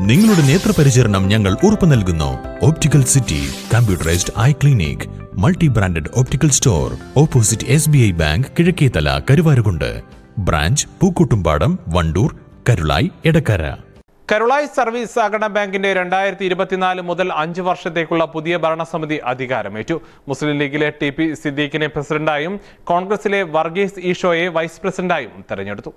നിങ്ങളുടെ നേത്രപരിചരണം ഞങ്ങൾ ഉറപ്പു നൽകുന്നു. Optical city computerised eye clinic multi branded optical store opposite S B I bank Kizhakkethala Karuvarakundu branch Pookkottumpadam Wandoor Karulai Edakkara Karulai service സഹകരണ ബാങ്കിന്റെ രണ്ടായിരത്തി ഇരുപത്തിനാല് മുതൽ അഞ്ച് വർഷത്തേക്കുള്ള പുതിയ ഭരണസമിതി അധികാരമേറ്റു. മുസ്ലിം ലീഗിലെ ടി പി സിദ്ദീഖിനെ പ്രസിഡന്റായും കോൺഗ്രസിലെ വർഗീസ് ഈഷോയെ വൈസ് പ്രസിഡന്റായും തെരഞ്ഞെടുത്തു.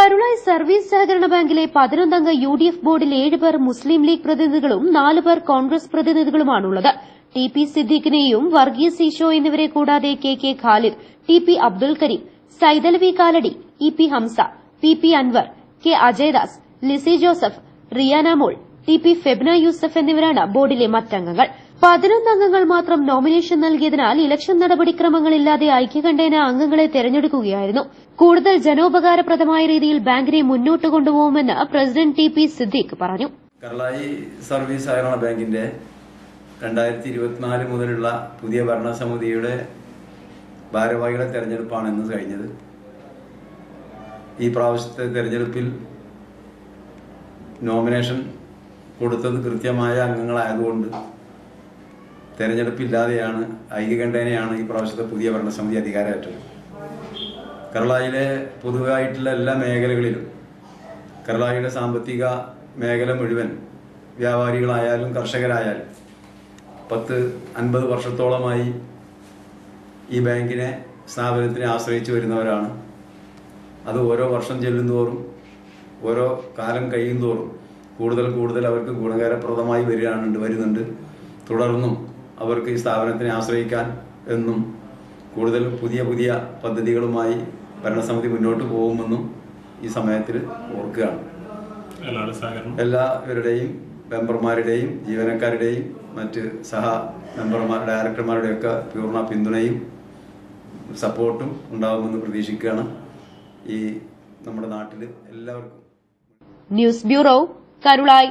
കരുളായി സർവീസ് സഹകരണ ബാങ്കിലെ പതിനൊന്നംഗ യു ഡി എഫ് ബോർഡിൽ ഏഴുപേർ മുസ്ലിം ലീഗ് പ്രതിനിധികളും നാല് പേർ കോൺഗ്രസ് പ്രതിനിധികളുമാണുള്ളത്. ടി പി സിദ്ദീഖിനെയും വർഗീസ് ഈശോ എന്നിവരെ കൂടാതെ K K Khalid T P Abdul Kareem Saithalavi Kaladi E P Hamsa P P Anwar K Ajayadas Lissy Joseph Riyana Mol T P Febna Yusuf എന്നിവരാണ് ബോർഡിലെ മറ്റംഗങ്ങൾ. പതിനൊന്ന് അംഗങ്ങൾ മാത്രം നോമിനേഷൻ നൽകിയതിനാൽ ഇലക്ഷൻ നടപടിക്രമങ്ങളില്ലാതെ ഐക്യകണ്ഠേന അംഗങ്ങളെ തെരഞ്ഞെടുക്കുകയായിരുന്നു. കൂടുതൽ ജനോപകാരപ്രദമായ രീതിയിൽ ബാങ്കിനെ മുന്നോട്ട് കൊണ്ടുപോകുമെന്ന് പ്രസിഡന്റ് ടി പി സിദ്ദീഖ് പറഞ്ഞു. കേരളായി സർവീസ് സഹകരണ ബാങ്കിന്റെ രണ്ടായിരത്തി ഇരുപത്തിനാല് മുതലുള്ള പുതിയ ഭരണസമിതിയുടെ ഭാരവാഹികളെ തെരഞ്ഞെടുപ്പാണ് ഇന്ന് കഴിഞ്ഞത്. ഈ പ്രാവശ്യത്തെ തെരഞ്ഞെടുപ്പിൽ നോമിനേഷൻ കൊടുത്തത് കൃത്യമായ അംഗങ്ങളായതുകൊണ്ട് തെരഞ്ഞെടുപ്പില്ലാതെയാണ് ഐക്യകണ്ഠേനയാണ് ഈ പ്രാവശ്യത്തെ പുതിയ ഭരണസമിതി അധികാരമേറ്റത്. കേരളയിലെ പൊതുവായിട്ടുള്ള എല്ലാ മേഖലകളിലും കേരളയുടെ സാമ്പത്തിക മേഖല മുഴുവൻ വ്യാപാരികളായാലും കർഷകരായാലും പത്ത് അൻപത് വർഷത്തോളമായി ഈ ബാങ്കിനെ സ്ഥാപനത്തിനെ ആശ്രയിച്ചു വരുന്നവരാണ്. അത് ഓരോ വർഷം ചെല്ലുന്തോറും ഓരോ കാലം കഴിയുന്തോറും കൂടുതൽ കൂടുതൽ അവർക്ക് ഗുണകരപ്രദമായി വരികയാണുണ്ട് വരുന്നുണ്ട്. തുടർന്നും അവർക്ക് ഈ സ്ഥാപനത്തിനെ ആശ്രയിക്കാൻ എന്നും കൂടുതൽ പുതിയ പുതിയ പദ്ധതികളുമായി ഭരണസമിതി മുന്നോട്ട് പോകുമെന്നും ഈ സമയത്തിൽ ഓർക്കുകയാണ്. എല്ലാവരുടെയും മെമ്പർമാരുടെയും ജീവനക്കാരുടെയും മറ്റ് സഹ മെമ്പർമാർ ഡയറക്ടർമാരുടെയൊക്കെ പൂർണ പിന്തുണയും സപ്പോർട്ടും ഉണ്ടാകുമെന്ന് പ്രതീക്ഷിക്കുകയാണ് ഈ നമ്മുടെ നാട്ടിൽ എല്ലാവർക്കും. News bureau Karulai.